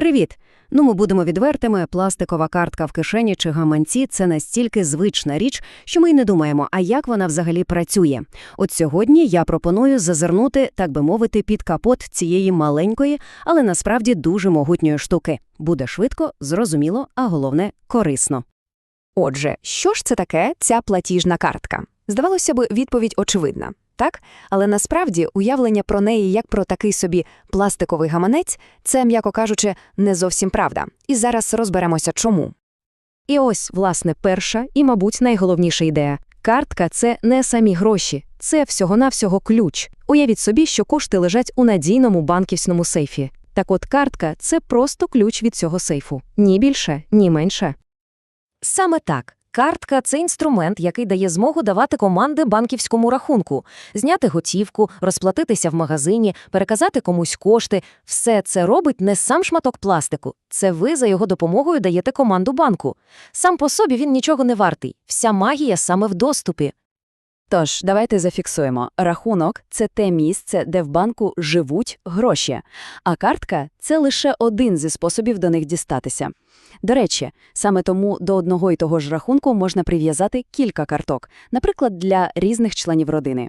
Привіт! Ну, ми будемо відвертими. Пластикова картка в кишені чи гаманці це настільки звична річ, що ми й не думаємо, а як вона взагалі працює. От сьогодні я пропоную зазирнути, так би мовити, під капот цієї маленької, але насправді дуже могутньої штуки. Буде швидко, зрозуміло, а головне корисно. Отже, що ж це таке ця платіжна картка? Здавалося б, відповідь очевидна, так? Але насправді уявлення про неї як про такий собі пластиковий гаманець це, м'яко кажучи, не зовсім правда. І зараз розберемося чому. І ось, власне, перша і, мабуть, найголовніша ідея. Картка – це не самі гроші, це всього-навсього ключ. Уявіть собі, що кошти лежать у надійному банківському сейфі. Так от картка – це просто ключ від цього сейфу. Ні більше, ні менше. Саме так. Картка це інструмент, який дає змогу давати команди банківському рахунку, зняти готівку, розплатитися в магазині, переказати комусь кошти. Все це робить не сам шматок пластику. Це ви за його допомогою даєте команду банку. Сам по собі він нічого не вартий. Вся магія саме в доступі. Тож, давайте зафіксуємо. Рахунок це те місце, де в банку живуть гроші, а картка це лише один зі способів до них дістатися. До речі, саме тому до одного і того ж рахунку можна прив'язати кілька карток, наприклад, для різних членів родини.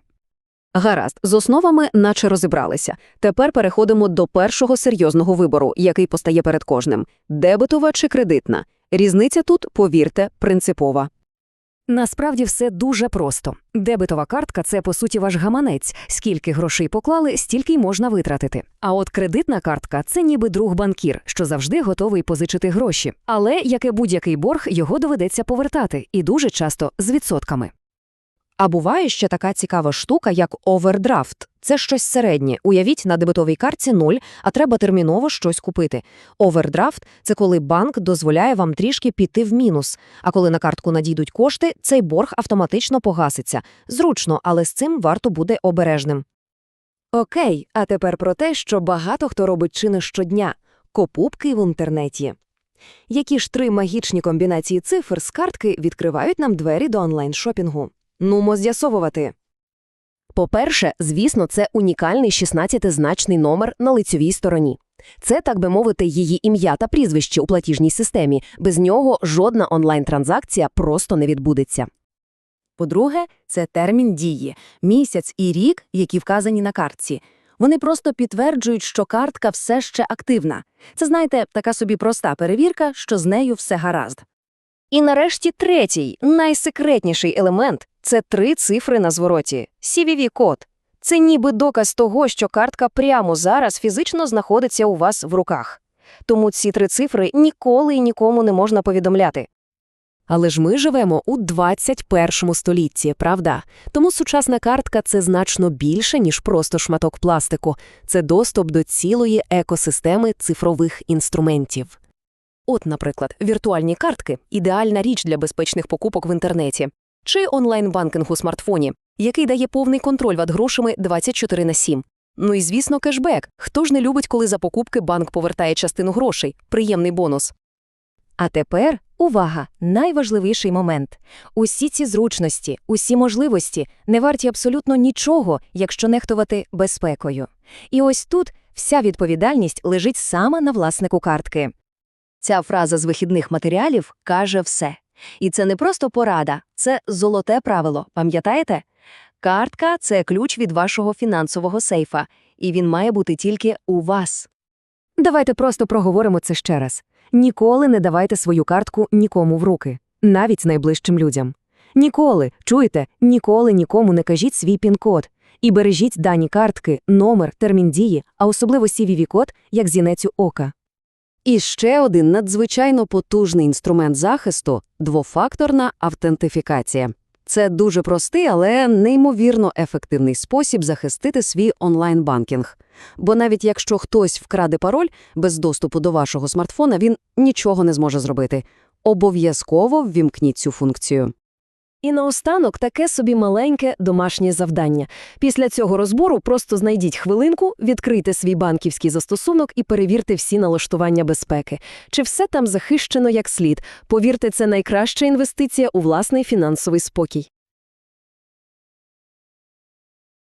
Гаразд, з основами наче розібралися. Тепер переходимо до першого серйозного вибору, який постає перед кожним – дебетова чи кредитна. Різниця тут, повірте, принципова. Насправді все дуже просто. Дебетова картка – це, по суті, ваш гаманець. Скільки грошей поклали, стільки й можна витратити. А от кредитна картка – це ніби друг-банкір, що завжди готовий позичити гроші. Але, як і будь-який борг, його доведеться повертати, і дуже часто з відсотками. А буває ще така цікава штука, як овердрафт. Це щось середнє. Уявіть, на дебетовій картці нуль, а треба терміново щось купити. Овердрафт – це коли банк дозволяє вам трішки піти в мінус. А коли на картку надійдуть кошти, цей борг автоматично погаситься. Зручно, але з цим варто буде обережним. Окей, а тепер про те, що багато хто робить чи не щодня – покупки в інтернеті. Які ж три магічні комбінації цифр з картки відкривають нам двері до онлайн-шопінгу? Нумо з'ясовувати. По-перше, звісно, це унікальний 16-значний номер на лицьовій стороні. Це, так би мовити, її ім'я та прізвище у платіжній системі. Без нього жодна онлайн-транзакція просто не відбудеться. По-друге, це термін дії – місяць і рік, які вказані на картці. Вони просто підтверджують, що картка все ще активна. Це, знаєте, така собі проста перевірка, що з нею все гаразд. І нарешті третій, найсекретніший елемент – це три цифри на звороті – CVV-код. Це ніби доказ того, що картка прямо зараз фізично знаходиться у вас в руках. Тому ці три цифри ніколи і нікому не можна повідомляти. Але ж ми живемо у 21 столітті, правда? Тому сучасна картка – це значно більше, ніж просто шматок пластику. Це доступ до цілої екосистеми цифрових інструментів. От, наприклад, віртуальні картки – ідеальна річ для безпечних покупок в інтернеті. Чи онлайн-банкінг у смартфоні, який дає повний контроль над грошами 24 на 7. Ну і, звісно, кешбек. Хто ж не любить, коли за покупки банк повертає частину грошей? Приємний бонус. А тепер, увага, найважливіший момент. Усі ці зручності, усі можливості не варті абсолютно нічого, якщо нехтувати безпекою. І ось тут вся відповідальність лежить саме на власнику картки. Ця фраза з вихідних матеріалів каже все. І це не просто порада, це золоте правило, пам'ятаєте? Картка – це ключ від вашого фінансового сейфа, і він має бути тільки у вас. Давайте просто проговоримо це ще раз. Ніколи не давайте свою картку нікому в руки, навіть найближчим людям. Ніколи, чуєте, ніколи нікому не кажіть свій пін-код. І бережіть дані картки, номер, термін дії, а особливо CVV-код, як зінецю ока. І ще один надзвичайно потужний інструмент захисту – двофакторна автентифікація. Це дуже простий, але неймовірно ефективний спосіб захистити свій онлайн-банкінг. Бо навіть якщо хтось вкраде пароль без доступу до вашого смартфона, він нічого не зможе зробити. Обов'язково ввімкніть цю функцію. І наостанок таке собі маленьке домашнє завдання. Після цього розбору просто знайдіть хвилинку, відкрийте свій банківський застосунок і перевірте всі налаштування безпеки. Чи все там захищено як слід? Повірте, це найкраща інвестиція у власний фінансовий спокій.